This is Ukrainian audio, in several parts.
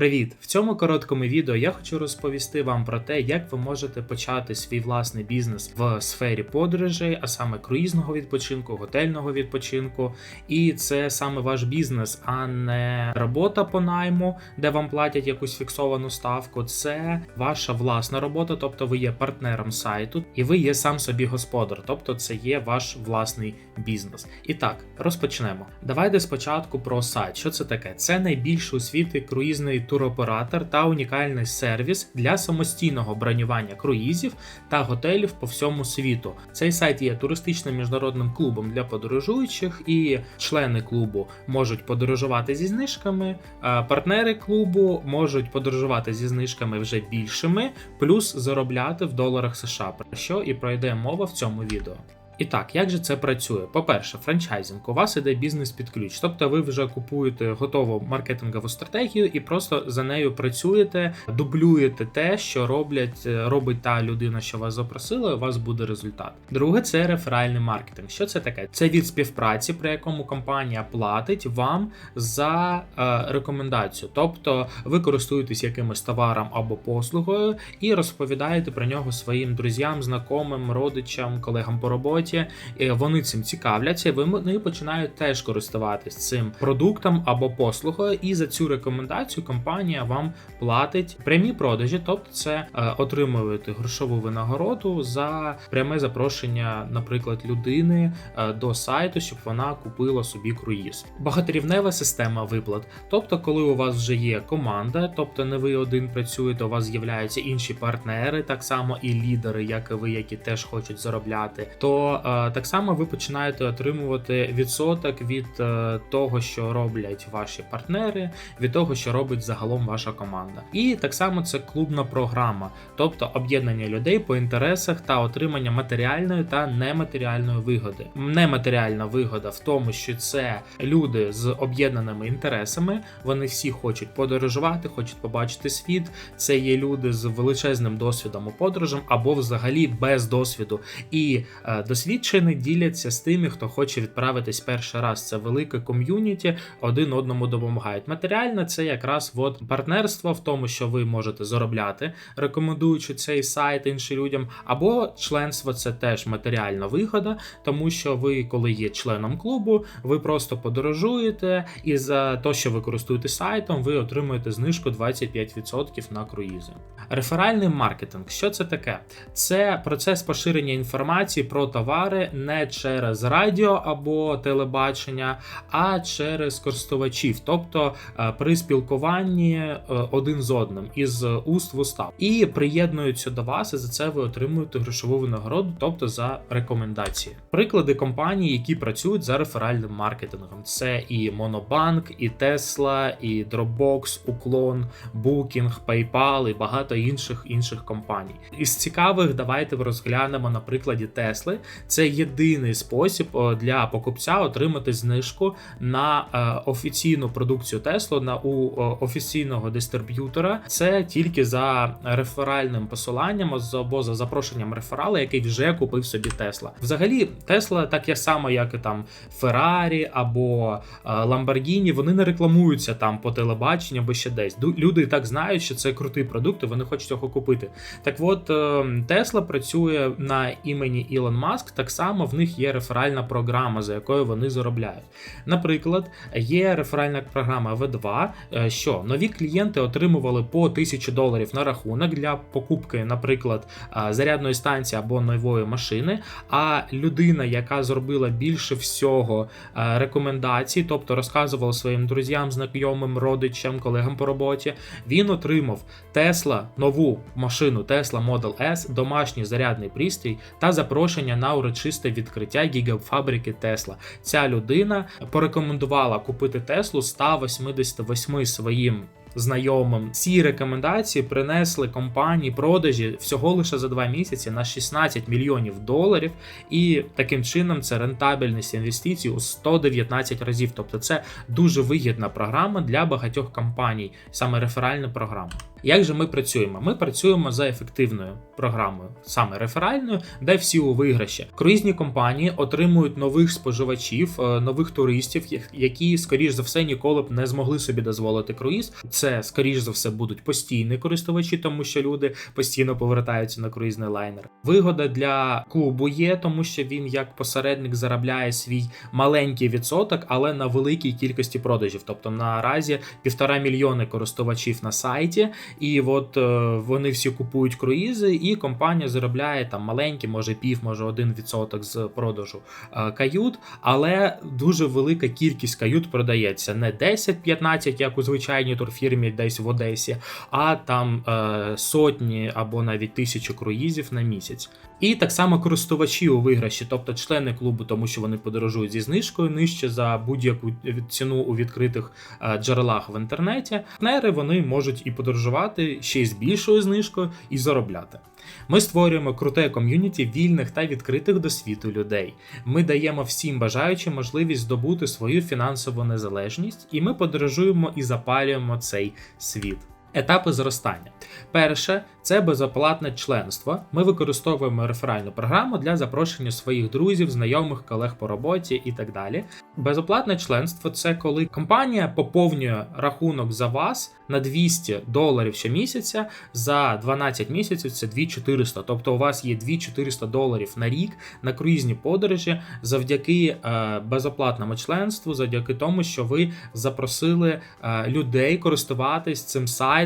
Привіт! В цьому короткому відео я хочу розповісти вам про те, як ви можете почати свій власний бізнес в сфері подорожей, а саме круїзного відпочинку, готельного відпочинку. І це саме ваш бізнес, а не робота по найму, де вам платять якусь фіксовану ставку. Це ваша власна робота, тобто ви є партнером сайту, і ви є сам собі господар, тобто це є ваш власний бізнес. І так, розпочнемо. Давайте спочатку про сайт. Що це таке? Це найбільший у світі круїзний туроператор та унікальний сервіс для самостійного бронювання круїзів та готелів по всьому світу. Цей сайт є туристичним міжнародним клубом для подорожуючих, і члени клубу можуть подорожувати зі знижками. а Партнери клубу можуть подорожувати зі знижками вже більшими, плюс заробляти в доларах США, про що і пройде мова в цьому відео. І так, як же це працює? По-перше, франчайзинг. У вас іде бізнес під ключ, тобто ви вже купуєте готову маркетингову стратегію і просто за нею працюєте, дублюєте те, що роблять, е, робить та людина, що вас запросила, і у вас буде результат. Друге, це реферальний маркетинг. Що це таке? Це від співпраці, при якому компанія платить вам за е, рекомендацію. Тобто ви користуєтесь якимось товаром або послугою і розповідаєте про нього своїм друзям, знайомим, родичам, колегам по роботі і вони цим цікавляться, і вони починають теж користуватись цим продуктом або послугою, і за цю рекомендацію компанія вам платить прямі продажі, тобто це е, отримуєте грошову винагороду за пряме запрошення, наприклад, людини е, до сайту, щоб вона купила собі круїз. Багаторівнева система виплат. Тобто, коли у вас вже є команда, тобто не ви один працюєте, у вас з'являються інші партнери, так само і лідери, як і ви, які теж хочуть заробляти, то так само ви починаєте отримувати відсоток від е, того, що роблять ваші партнери, від того, що робить загалом ваша команда. І так само це клубна програма, тобто об'єднання людей по інтересах та отримання матеріальної та нематеріальної вигоди. Нематеріальна вигода в тому, що це люди з об'єднаними інтересами, вони всі хочуть подорожувати, хочуть побачити світ. Це є люди з величезним досвідом у подорожам або взагалі без досвіду. І е, досвідчені діляться з тими, хто хоче відправитись перший раз. Це велике ком'юніті, один одному допомагають. Матеріально це якраз от партнерство в тому, що ви можете заробляти, рекомендуючи цей сайт іншим людям, або членство це теж матеріальна вигода, тому що ви, коли є членом клубу, ви просто подорожуєте, і за те, що ви користуєтесь сайтом, ви отримуєте знижку 25% на круїзи. Реферальний маркетинг, що це таке? Це процес поширення інформації про товари не через радіо або телебачення, а через користувачів, тобто е, при спілкуванні е, один з одним із уст в уста. І приєднуються до вас, і за це ви отримуєте грошову винагороду, тобто за рекомендації. Приклади компаній, які працюють за реферальним маркетингом, це і Monobank, і Tesla, і Dropbox, Uklon, Booking, PayPal і багато інших інших компаній. Із цікавих давайте розглянемо на прикладі Тесли. Це єдиний спосіб е, для покупця отримати знижку на е, офіційну продукцію Tesla на у е, офіційного дистриб'ютора. Це тільки за реферальним посиланням або за запрошенням реферала, який вже купив собі Тесла. Взагалі, Тесла, так само, як і там Феррарі або Lamborghini, вони не рекламуються там по телебаченню або ще десь. Люди так знають, що це крутий продукт, і вони хочуть його купити. Так от Тесла працює на імені Ілон Маск, так само в них є реферальна програма, за якою вони заробляють. Наприклад, є реферальна програма V2, е, що нові клієнти отримували по 1000 доларів на рахунок для покупки, наприклад, е, зарядної станції або нової машини. А людина, яка зробила більше всього е, рекомендацій, тобто розказувала своїм друзям, знайомим, родичам, колегам по роботі, він отримав Tesla, нову машину Tesla Model S, домашній зарядний пристрій та запрошення на урочисте відкриття гігафабрики Тесла. Ця людина порекомендувала купити Теслу 188 своїм. Знайомим ці рекомендації принесли компанії продажі всього лише за два місяці на 16 мільйонів доларів, і таким чином це рентабельність інвестицій у 119 разів. Тобто, це дуже вигідна програма для багатьох компаній, саме реферальна програма. Як же ми працюємо? Ми працюємо за ефективною програмою, саме реферальною, де всі у виграші. Круїзні компанії отримують нових споживачів, е, нових туристів, які, скоріш за все, ніколи б не змогли собі дозволити круїз. Це скоріш за все будуть постійні користувачі, тому що люди постійно повертаються на круїзний лайнер. Вигода для клубу є, тому що він як посередник заробляє свій маленький відсоток, але на великій кількості продажів. Тобто наразі півтора мільйони користувачів на сайті, і от е, вони всі купують круїзи, і компанія заробляє там маленький, може пів, може один відсоток з продажу е, кают, але дуже велика кількість кают продається не 10-15, як у звичайній турфірмі десь в Одесі, а там е, сотні або навіть тисячі круїзів на місяць. І так само користувачі у виграші, тобто члени клубу, тому що вони подорожують зі знижкою нижче за будь-яку ціну у відкритих е, джерелах в інтернеті. Партнери вони можуть і подорожувати ще й з більшою знижкою і заробляти. Ми створюємо круте ком'юніті вільних та відкритих до світу людей. Ми даємо всім бажаючим можливість здобути свою фінансову незалежність, і ми подорожуємо і запалюємо цей світ. Етапи зростання. Перше це безоплатне членство. Ми використовуємо реферальну програму для запрошення своїх друзів, знайомих, колег по роботі і так далі. Безоплатне членство це коли компанія поповнює рахунок за вас на 200 доларів щомісяця за 12 місяців. Це 2400. Тобто у вас є 2400 доларів на рік на круїзні подорожі завдяки е, безоплатному членству, завдяки тому, що ви запросили е, людей користуватись цим сайтом.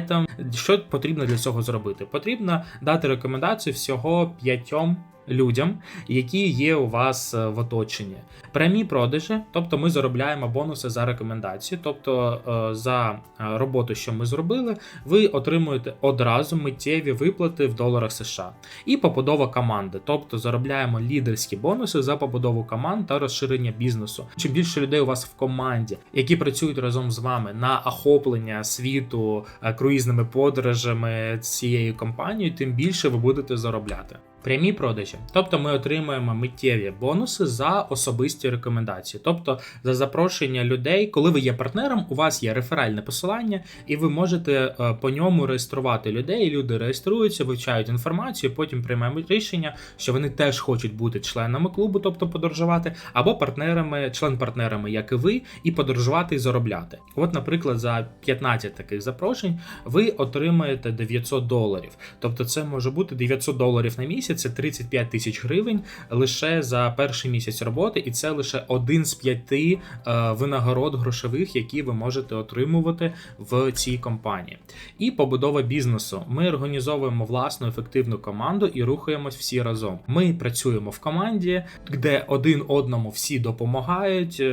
Що потрібно для цього зробити? Потрібно дати рекомендацію всього п'ятьом людям, які є у вас е, в оточенні. Прямі продажі, тобто ми заробляємо бонуси за рекомендацію, тобто е, за е, роботу, що ми зробили, ви отримуєте одразу миттєві виплати в доларах США. І побудова команди, тобто заробляємо лідерські бонуси за побудову команд та розширення бізнесу. Чим більше людей у вас в команді, які працюють разом з вами на охоплення світу круїзними подорожами цієї компанії, тим більше ви будете заробляти. Прямі продажі, тобто ми отримуємо миттєві бонуси за особисті рекомендації, тобто за запрошення людей, коли ви є партнером, у вас є реферальне посилання, і ви можете е, по ньому реєструвати людей. Люди реєструються, вивчають інформацію, потім приймають рішення, що вони теж хочуть бути членами клубу, тобто подорожувати, або партнерами, член-партнерами, як і ви, і подорожувати і заробляти. От, наприклад, за 15 таких запрошень ви отримаєте 900 доларів, тобто це може бути 900 доларів на місяць це 35 тисяч гривень лише за перший місяць роботи, і це лише один з п'яти е, винагород грошових, які ви можете отримувати в цій компанії. І побудова бізнесу. Ми організовуємо власну ефективну команду і рухаємось всі разом. Ми працюємо в команді, де один одному всі допомагають е,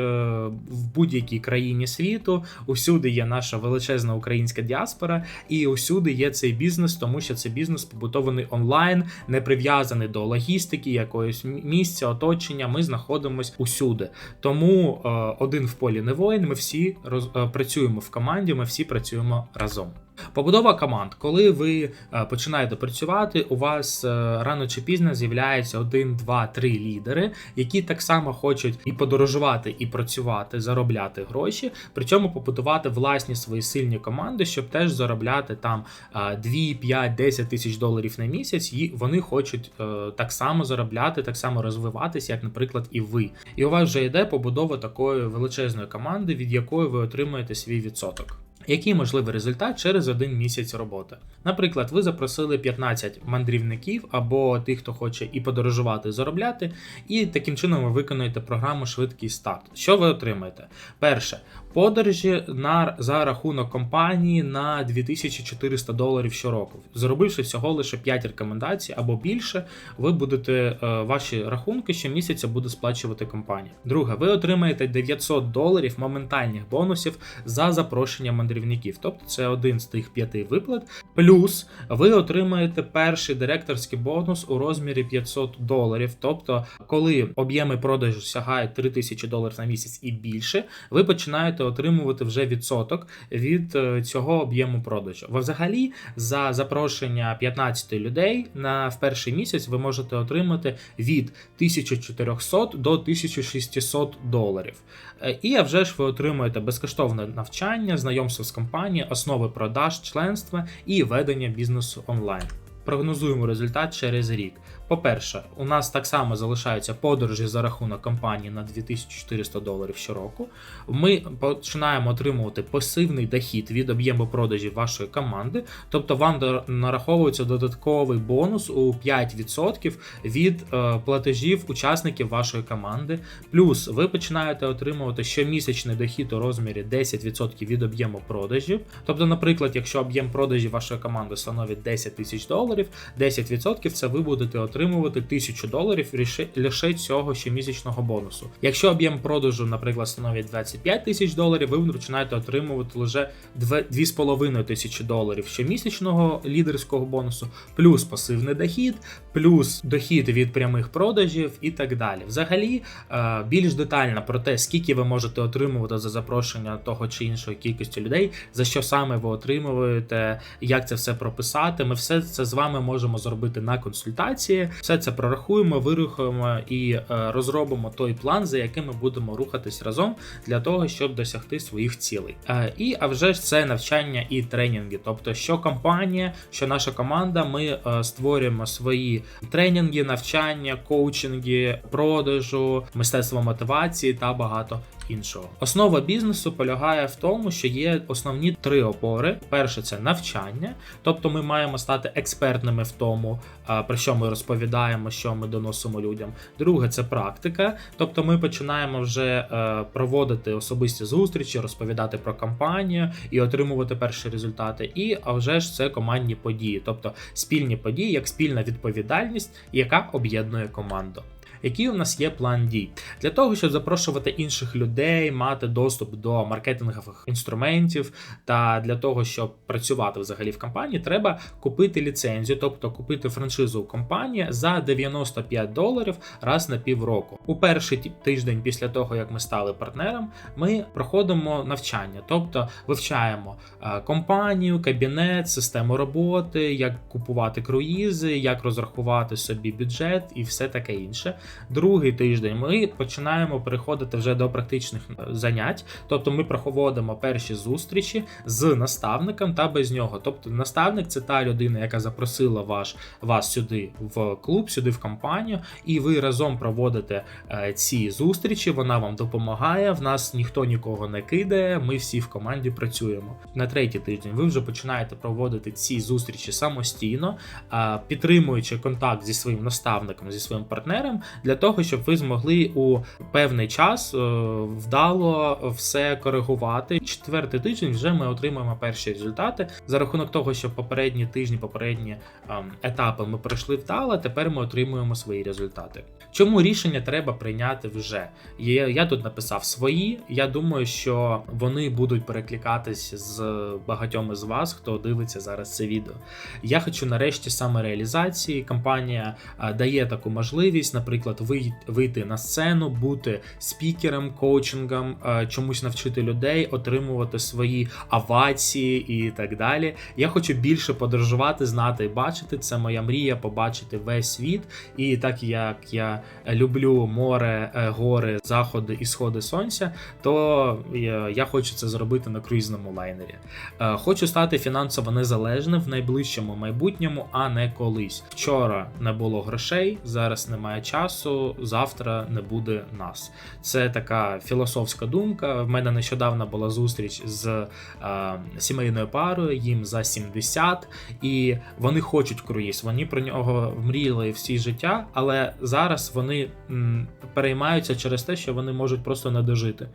в будь-якій країні світу. Усюди є наша величезна українська діаспора, і усюди є цей бізнес, тому що цей бізнес побудований онлайн, не прив'язаний до логістики, якогось місця, оточення. Ми знаходимося усюди. Тому е, один в полі не воїн. Ми всі роз, е, працюємо в команді, ми всі працюємо разом. Побудова команд, коли ви е, починаєте працювати, у вас е, рано чи пізно з'являється один, два, три лідери, які так само хочуть і подорожувати, і працювати, заробляти гроші, при цьому побудувати власні свої сильні команди, щоб теж заробляти там 2, 5, 10 тисяч доларів на місяць, і вони хочуть е, так само заробляти, так само розвиватися, як, наприклад, і ви. І у вас вже йде побудова такої величезної команди, від якої ви отримуєте свій відсоток. Який можливий результат через один місяць роботи? Наприклад, ви запросили 15 мандрівників або тих, хто хоче і подорожувати, і заробляти, і таким чином ви виконуєте програму Швидкий старт. Що ви отримаєте? Перше, подорожі на за рахунок компанії на 2400 доларів щороку. Зробивши всього лише 5 рекомендацій або більше, ви будете е, ваші рахунки щомісяця буде сплачувати компанія. Друге, ви отримаєте 900 доларів моментальних бонусів за запрошення мандрівників мандрівників. Тобто це один з тих п'яти виплат. Плюс ви отримаєте перший директорський бонус у розмірі 500 доларів. Тобто, коли об'єми продажу сягають 3000 доларів на місяць і більше, ви починаєте отримувати вже відсоток від е, цього об'єму продажу. Взагалі за запрошення 15 людей на в перший місяць ви можете отримати від 1400 до 1600 доларів. Е, і а вже ж ви отримуєте безкоштовне навчання, знайомство бізнесу з компанії, основи продаж, членства і ведення бізнесу онлайн. Прогнозуємо результат через рік. По-перше, у нас так само залишаються подорожі за рахунок компанії на 2400 доларів щороку. Ми починаємо отримувати пасивний дохід від об'єму продажів вашої команди, тобто вам нараховується додатковий бонус у 5% від е, платежів учасників вашої команди. Плюс ви починаєте отримувати щомісячний дохід у розмірі 10% від об'єму продажів. Тобто, наприклад, якщо об'єм продажів вашої команди становить 10 тисяч доларів, 10% це ви будете отримувати отримувати 1000 доларів лише цього щомісячного бонусу. Якщо об'єм продажу, наприклад, становить 25 тисяч доларів, ви починаєте отримувати лише 2,5 тисячі доларів щомісячного лідерського бонусу, плюс пасивний дохід, плюс дохід від прямих продажів і так далі. Взагалі, е, більш детально про те, скільки ви можете отримувати за запрошення того чи іншої кількості людей, за що саме ви отримуєте, як це все прописати. Ми все це з вами можемо зробити на консультації. Все це прорахуємо, вирухаємо і е, розробимо той план, за яким ми будемо рухатись разом для того, щоб досягти своїх цілей. Е, і а вже ж це навчання і тренінги. Тобто, що компанія, що наша команда, ми е, створюємо свої тренінги, навчання, коучинги, продажу, мистецтво мотивації та багато іншого. Основа бізнесу полягає в тому, що є основні три опори: перше це навчання, тобто ми маємо стати експертними в тому, про що ми розповідаємо, що ми доносимо людям. Друге це практика, тобто ми починаємо вже е, проводити особисті зустрічі, розповідати про кампанію і отримувати перші результати. І а вже ж це командні події, тобто спільні події, як спільна відповідальність, яка об'єднує команду який у нас є план дій для того, щоб запрошувати інших людей, мати доступ до маркетингових інструментів, та для того, щоб працювати взагалі в компанії, треба купити ліцензію, тобто купити франшизу у компанії за 95 доларів раз на півроку. У перший тиждень після того, як ми стали партнером, ми проходимо навчання, тобто вивчаємо е, компанію, кабінет, систему роботи, як купувати круїзи, як розрахувати собі бюджет і все таке інше. Другий тиждень ми починаємо переходити вже до практичних е, занять, тобто ми проводимо перші зустрічі з наставником та без нього. Тобто, наставник це та людина, яка запросила ваш, вас сюди в клуб, сюди в компанію, і ви разом проводите е, ці зустрічі. Вона вам допомагає. В нас ніхто нікого не кидає. Ми всі в команді працюємо. На третій тиждень ви вже починаєте проводити ці зустрічі самостійно, підтримуючи контакт зі своїм наставником, зі своїм партнером для того, щоб ви змогли у певний час е, вдало все коригувати. Четвертий тиждень вже ми отримаємо перші результати за рахунок того, що попередні тижні, попередні ем, етапи ми пройшли вдало. Тепер ми отримуємо свої результати. Чому рішення треба прийняти вже? Я, тут написав свої. Я думаю, що вони будуть перекликатись з багатьом із вас, хто дивиться зараз це відео. Я хочу нарешті самореалізації. Компанія е, дає таку можливість, наприклад наприклад, вийти на сцену, бути спікером, коучингом, е, чомусь навчити людей, отримувати свої авації і так далі. Я хочу більше подорожувати, знати і бачити. Це моя мрія побачити весь світ. І так як я люблю море, е, гори, заходи і сходи сонця, то я хочу це зробити на круїзному лайнері. Е, хочу стати фінансово незалежним в найближчому майбутньому, а не колись. Вчора не було грошей, зараз немає часу часу завтра не буде нас. Це така філософська думка. В мене нещодавно була зустріч з е, сімейною парою, їм за 70, і вони хочуть круїз. Вони про нього мріяли всі життя, але зараз вони м, переймаються через те, що вони можуть просто не дожити.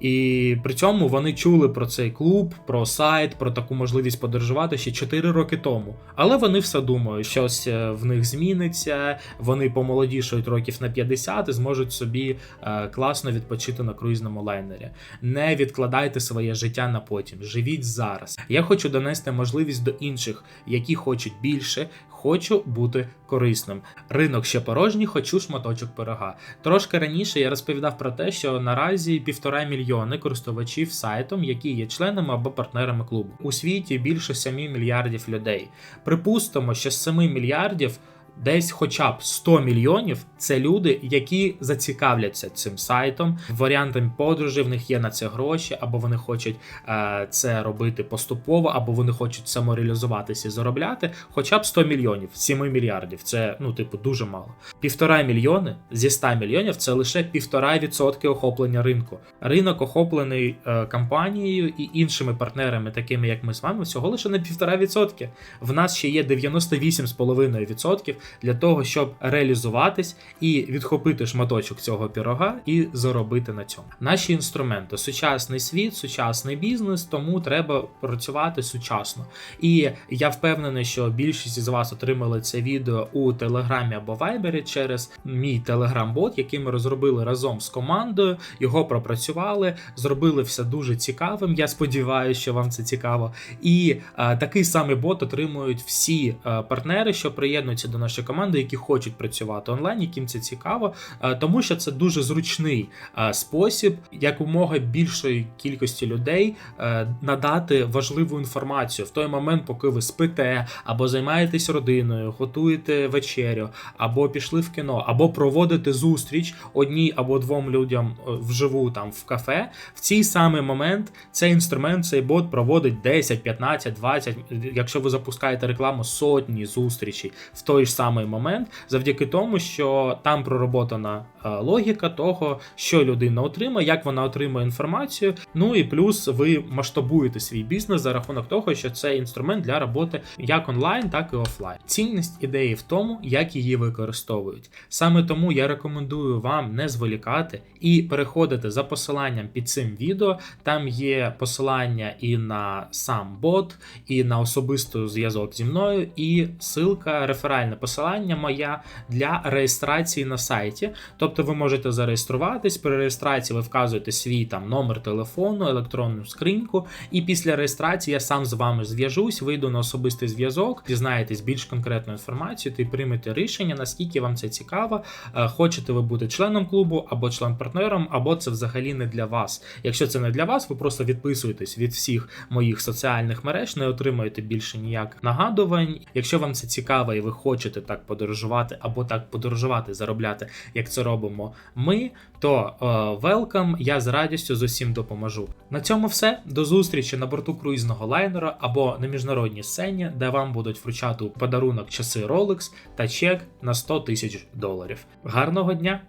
І при цьому вони чули про цей клуб, про сайт, про таку можливість подорожувати ще 4 роки тому. Але вони все думають, щось е, в них зміниться, вони помолодішають років на 50 і зможуть собі е, класно відпочити на круїзному лайнері. Не відкладайте своє життя на потім, живіть зараз. Я хочу донести можливість до інших, які хочуть більше, Хочу бути корисним. Ринок ще порожній, хочу шматочок пирога. Трошки раніше я розповідав про те, що наразі півтора мільйони користувачів сайтом, які є членами або партнерами клубу. У світі більше 7 мільярдів людей. Припустимо, що з 7 мільярдів десь хоча б 100 мільйонів це люди, які зацікавляться цим сайтом, варіантами подорожі, в них є на це гроші, або вони хочуть е, це робити поступово, або вони хочуть самореалізуватися і заробляти. Хоча б 100 мільйонів, 7 мільярдів. Це ну, типу, дуже мало. Півтора мільйони зі 100 мільйонів це лише півтора відсотки охоплення ринку. Ринок охоплений е, компанією і іншими партнерами, такими як ми з вами, всього лише на півтора відсотки. В нас ще є 98,5% для того, щоб реалізуватись і відхопити шматочок цього пірога і заробити на цьому. Наші інструменти сучасний світ, сучасний бізнес, тому треба працювати сучасно. І я впевнений, що більшість із вас отримали це відео у Телеграмі або Вайбері через мій телеграм-бот, який ми розробили разом з командою. Його пропрацювали, зробили все дуже цікавим. Я сподіваюся, що вам це цікаво. І е, такий самий бот отримують всі е, партнери, що приєднуються до нашої команди, які хочуть працювати онлайн, яким це цікаво, е, тому що це дуже зручний е, спосіб якомога більшої кількості людей е, надати важливу інформацію в той момент, поки ви спите, або займаєтесь родиною, готуєте вечерю, або пішли в кіно, або проводите зустріч одній або двом людям вживу там в кафе. В цей самий момент цей інструмент, цей бот проводить 10, 15, 20, якщо ви запускаєте рекламу, сотні зустрічей в той ж самий момент, завдяки тому, що там пророботана е, логіка того, що людина отримає, як вона отримує інформацію. Ну і плюс ви масштабуєте свій бізнес за рахунок того, що це інструмент для роботи як онлайн, так і офлайн. Цінність ідеї в тому, як її використовують. Саме тому я рекомендую вам не зволікати і переходити за посиланням під цим відео. Там є посилання і на сам бот, і на особистий зв'язок зі мною, і ссылка, реферальне посилання моя для реєстрації на сайті. Тобто ви можете зареєструватись, при реєстрації ви вказуєте свій там номер телефону, електронну скриньку, і після реєстрації я сам з вами зв'яжусь, вийду на особистий зв'язок, дізнаєтесь більш конкретну інформацію та приймете рішення, наскільки вам це цікаво. Е, Хочете ви бути членом клубу або член-партнером, або це взагалі не для вас. Якщо це не для вас, ви просто відписуєтесь від всіх моїх соціальних мереж, не отримуєте більше ніяк нагадувань. Якщо вам це цікаво і ви хочете так подорожувати, або так подорожувати, заробляти, як це робимо ми, то велкам, я з радістю з усім допоможу. На цьому все. До зустрічі на борту круїзного лайнера або на міжнародній сцені, де вам будуть вручати подарунок часи Rolex та чек на 100 тисяч доларів. Гарного дня!